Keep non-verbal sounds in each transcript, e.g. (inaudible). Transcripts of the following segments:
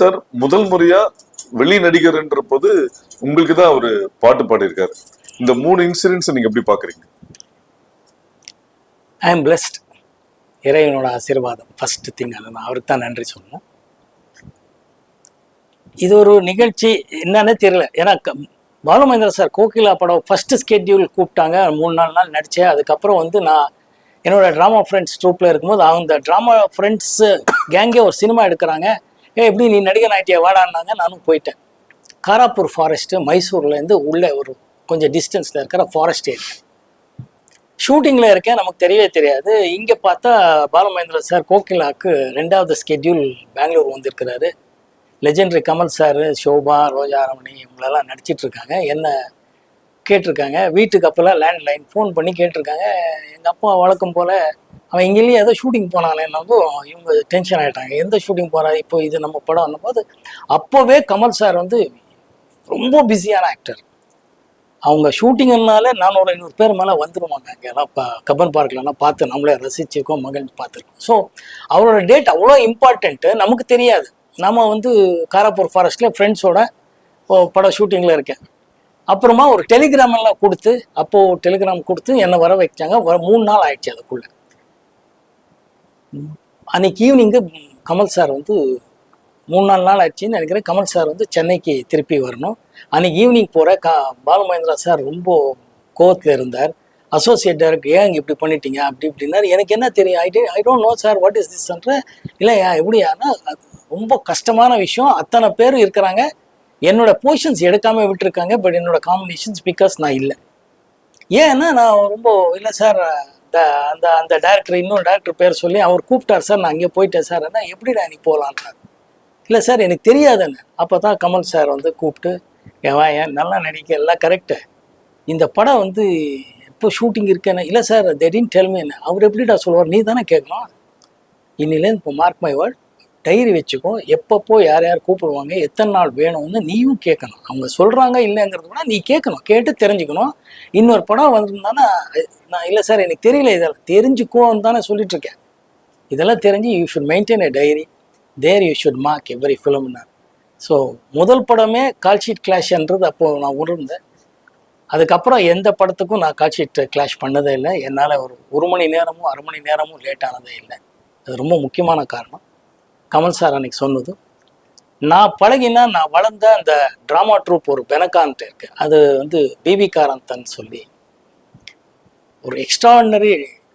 Sir முதல் முறையா வெளி நடிகர்ன்றபோது உங்களுக்கு தான் அவர் பாட்டு பாடியிருக்காரு. இந்த மூணு இன்சிடென்ட்ஸ் நீங்க எப்படி பாக்குறீங்க? ஐ எம் பிளஸ்ட் இறைவனோட ஆசீர்வாதம் ஃபர்ஸ்ட் திங் அது நான் அவருக்கு தான் நன்றி சொல்லணும். இது ஒரு நிகழ்ச்சி என்னன்னே தெரியல. ஏன்னா க- பாலுமகேந்திர சார் கோகிலா படம் ஃபர்ஸ்ட் ஸ்கெட்யூல் கூப்பிட்டாங்க. மூணு நாலு நாள் நடித்தேன் அதுக்கப்புறம் வந்து நான் என்னோட ட்ராமா ஃப்ரெண்ட்ஸ் ட்ரூப்பில் இருக்கும்போது அந்த ட்ராமா ஃப்ரெண்ட்ஸு கேங்கே ஒரு சினிமா எடுக்கிறாங்க. ஏ எப்படி நீ நடிகன் ஆகிட்டியா வாடான்னாங்க. நானும் போயிட்டேன். காராப்பூர் ஃபாரஸ்ட்டு மைசூர்லேருந்து உள்ளே ஒரு கொஞ்சம் டிஸ்டன்ஸில் இருக்கிற ஃபாரஸ்ட் ஏரியா ஷூட்டிங்கில் இருக்கேன். நமக்கு தெரியவே தெரியாது. இங்கே பார்த்தா பாலமகேந்திர சார் கோகிலாக்கு ரெண்டாவது ஸ்கெட்யூல் பெங்களூர் வந்திருக்கிறாரு. லெஜெண்டரி கமல் சார் ஷோபா ரோஜா ரமணி இவங்களெல்லாம் நடிச்சிட்ருக்காங்க என்ன கேட்டிருக்காங்க? வீட்டுக்கு அப்போல்லாம் லேண்ட்லைன் ஃபோன் பண்ணி கேட்டிருக்காங்க. எங்கள் அப்பா வழக்கம் போல் அவன் இங்கேயும் ஏதோ ஷூட்டிங் போனானேன்னப்போ இவங்க டென்ஷன் ஆகிட்டாங்க எந்த ஷூட்டிங் போகிறா இப்போ இது நம்ம படம் போது அப்போவே கமல் சார் வந்து ரொம்ப பிஸியான ஆக்டர் அவங்க ஷூட்டிங்னால நானூறு ஐநூறு பேர் மேலே வந்துடுவாங்க அங்கெல்லாம் இப்போ கப்பன் பார்க்லலாம் பார்த்து நம்மளே ரசிச்சிருக்கோம் மகிழ்ந்து பார்த்துருக்கோம். ஸோ அவரோட டேட் அவ்வளோ இம்பார்ட்டண்ட்டு நமக்கு தெரியாது. நம்ம வந்து காராப்பூர் ஃபாரஸ்ட்டில் ஃப்ரெண்ட்ஸோட படம் ஷூட்டிங்கில் இருக்கேன். அப்புறமா ஒரு டெலிகிராம் எல்லாம் கொடுத்து அப்போது டெலிகிராம் கொடுத்து என்னை வர வைச்சாங்க. மூணு நாள் ஆயிடுச்சு அதுக்குள்ளே. அன்னைக்கு ஈவினிங்கு கமல் சார் வந்து மூணு நாலு நாள் ஆச்சுன்னு நினைக்கிறேன். கமல் சார் வந்து சென்னைக்கு திருப்பி வரணும். அன்னைக்கு ஈவினிங் போகிற கா பாலமகேந்திரா சார் ரொம்ப கோவத்தில் இருந்தார். அசோசியேட் டைரக்டர் ஏன் இப்படி பண்ணிட்டீங்க? அப்படி இப்படின்னாரு. எனக்கு என்ன தெரியும்? I I don't know sir what is திஸ்ன்ற எப்படி எப்படியானா அது ரொம்ப கஷ்டமான விஷயம். அத்தனை பேர் இருக்கிறாங்க. என்னோட பொசிஷன்ஸ் எடுக்காமல் விட்டுருக்காங்க. பட் என்னோட காம்பினேஷன்ஸ் ஸ்பீக்கர்ஸ் நான் இல்லை. ஏன்னா நான் ரொம்ப இல்லை சார் இந்த அந்த அந்த டேரக்டர் இன்னொரு டேரக்டர் பேர் சொல்லி அவர் கூப்பிட்டார் சார் நான் அங்கே போயிட்டேன் சார். என்ன எப்படிடா நீ போகலான்றார் இல்லை சார் எனக்கு தெரியாதுன்னு. அப்போ தான் கமல் சார் வந்து கூப்பிட்டு "ஏன் வா ஏன்? நல்லா நடிக்க எல்லாம் கரெக்டு இந்த படம் வந்து எப்போ ஷூட்டிங் இருக்கேன்னு? இல்லை சார் திடீர்னு டெல்மி என்ன. அவர் எப்படிடா சொல்லுவார்? நீ தானே கேட்கணும். இன்னிலேருந்து இப்போ மார்க் மை வேர்ல்ட் டைரி வச்சுக்கோ. எப்பப்போ யார் யார் கூப்பிடுவாங்க எத்தனை நாள் வேணும்னு நீயும் கேட்கணும். அவங்க சொல்கிறாங்க இல்லைங்கிறது கூட நீ கேட்கணும். கேட்டு தெரிஞ்சுக்கணும். இன்னொரு படம் வந்திருந்தானா நான் இல்லை சார் எனக்கு தெரியல இதெல்லாம் தெரிஞ்சுக்கோன்னு தானே சொல்லிட்டுருக்கேன். இதெல்லாம் தெரிஞ்சு you should maintain a diary there you should mark every ஃபிலிம்னார் so முதல் படமே கால்ஷீட் கிளாஷ்ன்றது அப்போது நான் உணர்ந்தேன். அதுக்கப்புறம் எந்த படத்துக்கும் நான் கால்ஷீட் கிளாஷ் பண்ணதே இல்லை. என்னால் ஒரு ஒரு மணி நேரமும் அரை மணி நேரமும் லேட் ஆனதே இல்லை. அது ரொம்ப முக்கியமான காரணம். கமல் சார் அன்னைக்கு சொன்னது நான் பழகினா நான் வளர்ந்த அந்த ட்ராமா ட்ரூப் ஒரு பெனக்கான்ட்டு இருக்கு. அது வந்து பிபி காரந்தன் சொல்லி ஒரு எக்ஸ்ட்ராடினரி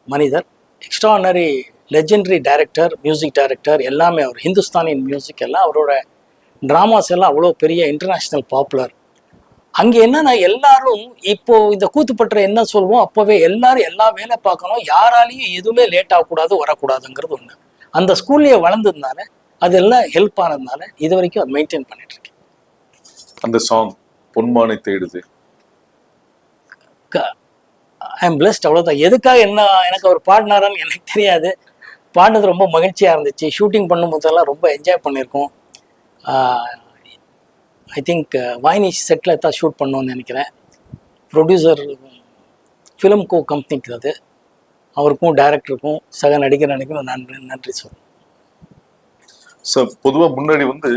மனிதர் extraordinary legendary director music director எல்லாமே அவர் ஹிந்துஸ்தானின் மியூசிக் எல்லாம் அவரோட ட்ராமாஸ் எல்லாம் அவ்வளோ பெரிய இன்டர்நேஷ்னல் பாப்புலர் அங்கே என்னன்னா எல்லாரும் இப்போ இந்த கூத்துப்பற்ற என்ன சொல்லுவோம் அப்போவே எல்லாரும் எல்லா வேலை பார்க்கணும் யாராலையும் எதுவுமே லேட் ஆகக்கூடாது வரக்கூடாதுங்கிறது ஒன்று அந்த ஸ்கூல்லையே வளர்ந்ததுனால அதெல்லாம் ஹெல்ப் ஆனதுனால இது வரைக்கும் அதை மெயின்டைன் பண்ணிட்டு இருக்கேன் அந்த சாங் பொன்மானை தேடுது. ஐ எம் பிளஸ்ட் அவ்வளோதான் எதுக்காக என்ன எனக்கு அவர் பாடினாரான்னு எனக்கு தெரியாது. பாடினது ரொம்ப மகிழ்ச்சியாக இருந்துச்சு. ஷூட்டிங் பண்ணும்போதெல்லாம் ரொம்ப என்ஜாய் பண்ணியிருக்கோம். ஐ திங்க் வாய்னி செட்டில் தான் ஷூட் பண்ணோன்னு நினைக்கிறேன். ப்ரொடியூசர் ஃபிலிம் கோ கம்பெனிக்கு அது. அவருக்கும் டைரக்டருக்கும் சக நடிகர் நடிகரும் நன்றி நன்றி சொல்றேன் சார் பொதுவா முன்னாடி வந்து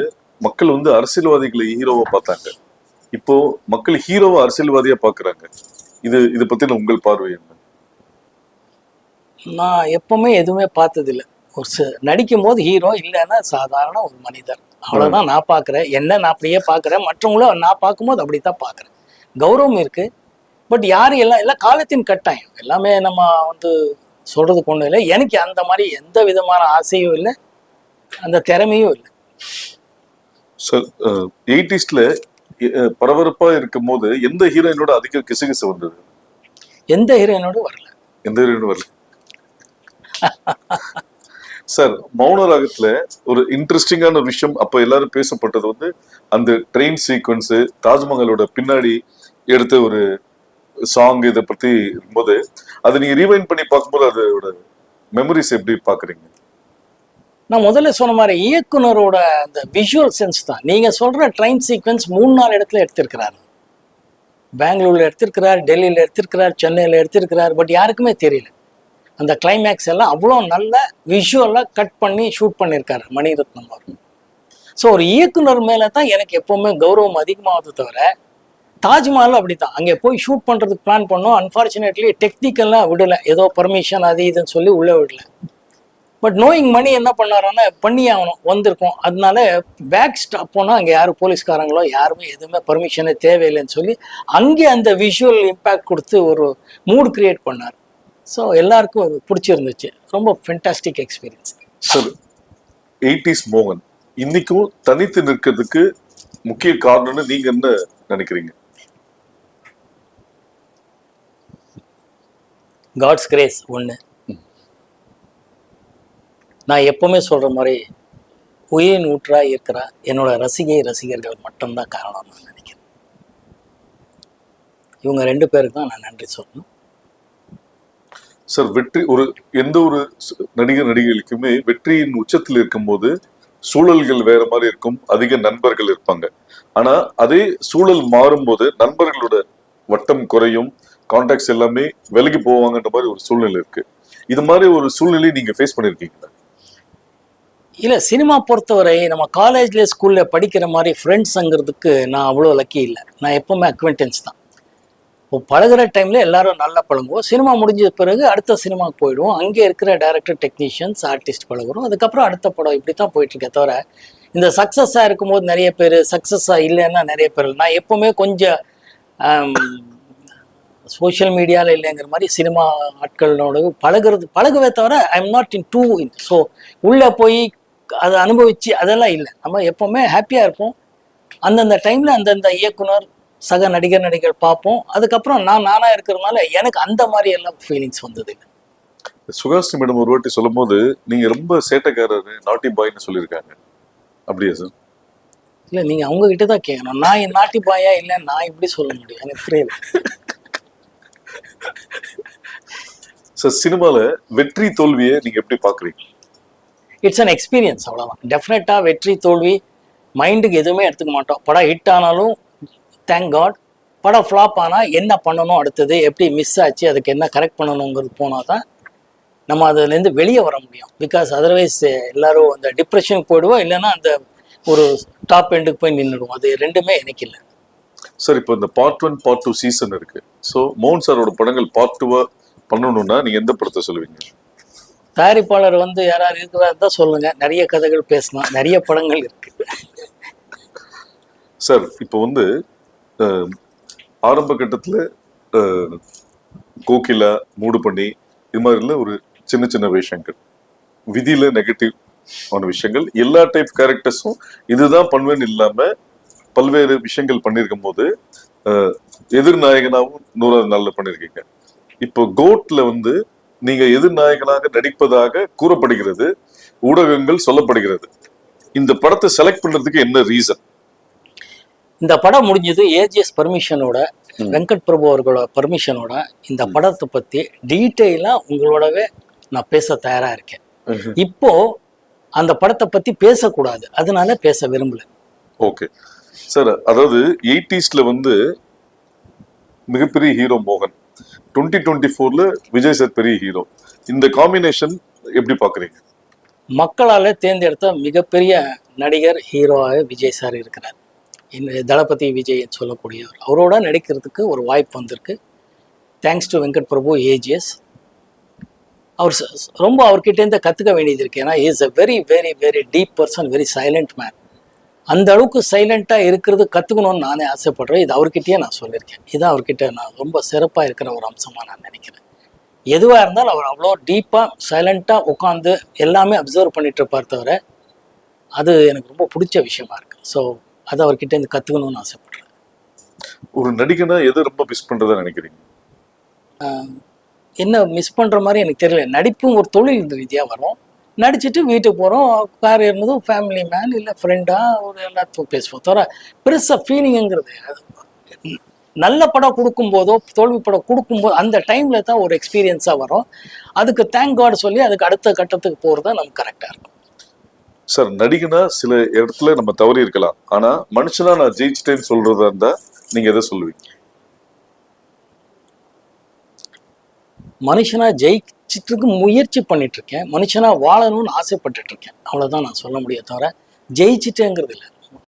மக்கள் வந்து அரசியல்வாதிகளை ஹீரோவா பார்த்தாங்க. இப்போ மக்கள் ஹீரோவை அரசியல்வாதியா பாக்குறாங்க இது இதை பத்தின உங்கள் பார்வை என்ன? நான் எப்பவுமே எதுவுமே பார்த்ததில்ல. ஒரு நடிக்கும் போது ஹீரோ இல்லைன்னா சாதாரண ஒரு மனிதர் அவ்வளோதான் நான் பார்க்குறேன். என்ன நான் அப்படியே பார்க்குறேன். மற்றவங்களும் நான் பார்க்கும்போது அப்படி தான் பார்க்குறேன். கௌரவம் இருக்கு. பட் யார் எல்லாம் எல்லாம் காலத்தின் கட்டாயம். எல்லாமே நம்ம வந்து சொல்றதுக்கு ஒன்றும் இல்லை. எனக்கு அந்த மாதிரி எந்த விதமான ஆசையும் இல்லை. அந்த திறமையும் இல்லை. சார் எயிட்டிஸ்ல பரபரப்பா இருக்கும் போது எந்த ஹீரோயினோட அதிக கிசுகிசு வந்தது? எந்த ஹீரோயினோடு வரல. எந்த ஹீரோயின் வரல? சார் மௌன ராகத்துல ஒரு இன்ட்ரெஸ்டிங்கான ஒரு விஷயம் அப்ப எல்லாரும் பேசப்பட்டது வந்து அந்த ட்ரெயின் சீக்வன்ஸ் தாஜ்மஹாலோட பின்னாடி எடுத்த ஒரு சாங் இதை பத்தி இருக்கும்போது அதை நீங்க ரீவைண்ட் பண்ணி பார்க்கும்போது அதோட மெமரிஸ் எப்படி பாக்குறீங்க நான் முதல்ல சொன்ன மாதிரி இயக்குனரோட அந்த விஷுவல் சென்ஸ் தான். நீங்க சொல்ற ட்ரெயின் சீக்வன்ஸ் மூணு நாலு இடத்துல எடுத்திருக்கிறாரு. பெங்களூர்ல எடுத்திருக்கிறார் டெல்லியில எடுத்திருக்கிறார் சென்னையில எடுத்திருக்கிறார் பட் யாருக்குமே தெரியல. அந்த கிளைமேக்ஸ் எல்லாம் அவ்வளோ நல்ல விஷுவலாக கட் பண்ணி ஷூட் பண்ணியிருக்காரு மணிரத்னம் அவர் ஸோ ஒரு இயக்குனர் மேலே தான் எனக்கு எப்போவுமே கௌரவம் அதிகமாகுது தவிர தாஜ்மஹால் அப்படித்தான். அங்கே போய் ஷூட் பண்ணுறதுக்கு பிளான் பண்ணோம். அன்ஃபார்ச்சுனேட்லி டெக்னிக்கல்லாம் விடலை. ஏதோ பர்மிஷன் அது இதுன்னு சொல்லி உள்ளே விடல. பட் நோயிங் மணி என்ன பண்ணாருன்னா பண்ணி ஆகணும் வந்திருக்கோம். அதனால பேக் ஸ்டாப் போனால் அங்கே யாரும் போலீஸ்காரங்களோ யாருமே எதுவுமே பர்மிஷனே தேவையில்லைன்னு சொல்லி அங்கே அந்த விஷுவல் இம்பேக்ட் கொடுத்து ஒரு மூட் கிரியேட் பண்ணார். ஸோ எல்லாருக்கும் அது பிடிச்சிருந்துச்சு. ரொம்ப ஃபென்டாஸ்டிக் எக்ஸ்பீரியன்ஸ் சார் எயிட்டிஸ் மோகன். இன்னைக்கும் தனித்து நிற்கிறதுக்கு முக்கிய காரணம்னு நீங்கள் என்ன நினைக்கிறீங்க? காட்ஸ் கிரேஸ் ஒன்று நான் எப்பவுமே சொல்கிற மாதிரி உயிர் நூற்றா இருக்கிற என்னோட ரசிகை ரசிகர்கள் மட்டும்தான் காரணம் நான் நினைக்கிறேன். இவங்க ரெண்டு பேருக்கு தான் நான் நன்றி சொல்லணும். சார் வெற்றி ஒரு எந்த ஒரு நடிகர் நடிகைகளுக்குமே வெற்றியின் உச்சத்தில் இருக்கும்போது சூழல்கள் வேற மாதிரி இருக்கும் அதிக நண்பர்கள் இருப்பாங்க. ஆனா அதே சூழல் மாறும்போது நண்பர்களோட வட்டம் குறையும் கான்டாக்ட்ஸ் எல்லாமே விலகி போவாங்கன்ற மாதிரி ஒரு சூழ்நிலை இருக்கு. இது மாதிரி ஒரு சூழ்நிலையை நீங்க ஃபேஸ் பண்ணிருக்கீங்களா? இல்லை சினிமா பொறுத்தவரை நம்ம காலேஜ்ல ஸ்கூலில் படிக்கிற மாதிரி ஃப்ரெண்ட்ஸுங்கிறதுக்கு நான் அவ்வளோ லக்கி இல்லை. நான் எப்போவுமே அக்வென்டன்ஸ் தான். இப்போ பழகுற டைமில் எல்லாரும் நல்லா பழகுவோம். சினிமா முடிஞ்ச பிறகு அடுத்த சினிமாவுக்கு போயிடுவோம். அங்கே இருக்கிற டேரக்டர் டெக்னீஷியன்ஸ் ஆர்டிஸ்ட் பழகுறோம். அதுக்கப்புறம் அடுத்த படம் இப்படி தான் போயிட்டுருக்கே தவிர இந்த சக்ஸஸாக இருக்கும்போது நிறைய பேர் சக்ஸஸாக இல்லைன்னா நிறைய பேர் நான் எப்போவுமே கொஞ்சம் சோஷியல் மீடியாவில் இல்லைங்கிற மாதிரி சினிமா ஆட்களோட பழகுறது பழகுவே தவிர I am not into in so உள்ளே போய் அதை அனுபவிச்சு அதெல்லாம் இல்லை. நம்ம எப்பவுமே ஹாப்பியாக இருப்போம். அந்தந்த டைமில் அந்தந்த இயக்குனர் சக நடிகர் நடிகர் பார்ப்போம். அதுக்கப்புறம் நான் நானாக இருக்கிறதுனால எனக்கு அந்த மாதிரி எல்லாம் ஃபீலிங்ஸ் வந்தது சுகாஸ்ரீ மேடம் ஒரு வாட்டி சொல்லும்போது நீங்க ரொம்ப சேட்டைக்காரரு நாட்டி பாய்னு சொல்லியிருக்காங்க. அப்படியா சார் இல்லை நீங்கள் அவங்க கிட்ட தான் கேட்கணும். நான் என் நாட்டி பாயா இல்லை நான் இப்படி சொல்ல முடியும்? எனக்கு புரியல. (laughs) ஸோ சினிமால வெற்றி தோல்வியை நீங்க எப்படி பாக்குறீங்க இட்ஸ் அன் எக்ஸ்பீரியன்ஸ் அவ்வளோதான் டெஃபினட்டாக வெற்றி தோல்வி மைண்டுக்கு எதுவுமே எடுத்துக்க மாட்டோம். படம் ஹிட் ஆனாலும் தேங்க் காட் படம் ஃப்ளாப் ஆனால் என்ன பண்ணணும் அடுத்தது? எப்படி மிஸ் ஆச்சு? அதுக்கு என்ன கரெக்ட் பண்ணணுங்கிறது போனால் தான் நம்ம அதுலேருந்து வெளியே வர முடியும். பிகாஸ் அதர்வைஸ் எல்லாரும் அந்த டிப்ரெஷனுக்கு போயிடுவோம். இல்லைன்னா அந்த ஒரு டாப் எண்டுக்கு போய் நின்றுடுவோம். அது ரெண்டுமே எனக்கு இல்லை. சார் இப்போ இந்த part one part two season இருக்கு. ஸோ மோகன் சாரோட படங்கள் பார்ட் டூவா பண்ணணும்னா நீங்க எந்த படத்தை சொல்லுவீங்க? தயாரிப்பாளர் வந்து யாராவது இருக்கிறதா தான் சொல்லுங்க. நிறைய கதைகள் பேசலாம். நிறைய படங்கள் இருக்கு. சார் இப்போ வந்து ஆரம்ப கட்டத்துல கோகிலா மூடு பண்ணி இது மாதிரில ஒரு சின்ன சின்ன விஷயங்கள். விதியில நெகட்டிவ் ஆன விஷயங்கள். எல்லா டைப் கேரக்டர்ஸும் இதுதான் பண்ணுவேன்னு இல்லாம பல்வேறு விஷயங்கள் பண்ணியிருக்கும் போது அஹ், எதிர்நாயகனாவும் நூறாவது நாள்ல பண்ணியிருக்கீங்க இப்போ கோட்ல வந்து நீங்க எதிர்நாயகனாக நடிப்பதாக கூறப்படுகிறது ஊடகங்கள் சொல்லப்படுகிறது. இந்த படத்தை செலக்ட் பண்றதுக்கு என்ன ரீசன் இந்த படம் முடிஞ்சது ஏஜிஎஸ் பர்மிஷனோட. வெங்கட் பிரபு அவர்களோட பர்மிஷனோட இந்த படத்தை பத்தி டீட்டெயிலா உங்களோடவே நான் பேச தயாரா இருக்கேன். இப்போ அந்த படத்தை பத்தி பேசக்கூடாது. அதனால பேச விரும்பல. ஓகே. சார் அதாவது எயிட்டிஸ்ல வந்து மிகப்பெரிய ஹீரோ மோகன். டுவெண்ட்டி டுவெண்ட்டி ஃபோர்ல விஜய் சார் பெரிய ஹீரோ இந்த காம்பினேஷன் எப்படி பாக்குறீங்க மக்களால தேர்ந்தெடுத்த மிகப்பெரிய நடிகர் ஹீரோவாக விஜய் சார் இருக்கிறார். இந்த தளபதி விஜய் சொல்லக்கூடியவர். அவரோட நடிக்கிறதுக்கு ஒரு வாய்ப்பு வந்திருக்கு. Thanks to Venkat Prabhu AGS அவர் ரொம்ப அவர்கிட்டேருந்து கற்றுக்க வேண்டியது இருக்கு. ஏன்னா is a very very very deep person very silent man அந்த அளவுக்கு சைலண்ட்டாக இருக்கிறது கற்றுக்கணும்னு நானே ஆசைப்படுறேன். இது அவர்கிட்டயே நான் சொல்லியிருக்கேன். இதான் அவர்கிட்ட நான் ரொம்ப சிறப்பாக இருக்கிற ஒரு அம்சமாக நான் நினைக்கிறேன். எதுவாக இருந்தாலும் அவர் அவ்வளோ டீப்பாக சைலண்ட்டாக உட்காந்து எல்லாமே அப்சர்வ் பண்ணிட்டு இருப்பார் தவிர அது எனக்கு ரொம்ப பிடிச்ச விஷயமா இருக்கு. ஸோ அது அவர்கிட்ட இருந்து கற்றுக்கணும்னு ஆசைப்படுறேன். ஒரு நடிகனா எதை ரொம்ப மிஸ் பண்றதா நினைக்கிறீங்க? என்ன மிஸ் பண்ணுற மாதிரி எனக்கு தெரியல. நடிப்பும் ஒரு தொழில் ரீதியாக வரும். நடிச்சுட்டு வீட்டுக்கு போகிறோம் கார் இருந்ததும் ஃபேமிலி மேன் இல்லை ஃப்ரெண்டாக ஒரு எல்லாத்தையும் பேசுவோம். தவிர பெருசாக ஃபீலிங்குங்கிறது அது. நல்ல படம் கொடுக்கும்போதோ தோல்வி படம் கொடுக்கும்போது அந்த டைமில் தான் ஒரு எக்ஸ்பீரியன்ஸாக வரும். அதுக்கு தேங்க் காட் சொல்லி அதுக்கு அடுத்த கட்டத்துக்கு போகிறது தான் நமக்கு கரெக்டாக இருக்கும். சார் நடிகனா சில இடத்துல நம்ம தவறி இருக்கலாம். ஆனா மனுஷனா நான் ஜெயிச்சிட்டேன்னு சொல்றதா இருந்தா நீங்க எதை சொல்லுவீங்க? மனுஷனா ஜெயிச்சிட்டு முயற்சி பண்ணிட்டு இருக்கேன். மனுஷனா வாழணும்னு ஆசைப்பட்டுட்டு இருக்கேன். அவ்வளவுதான் நான் சொல்ல முடியும் தவிர ஜெயிச்சிட்டேங்கிறது இல்லை.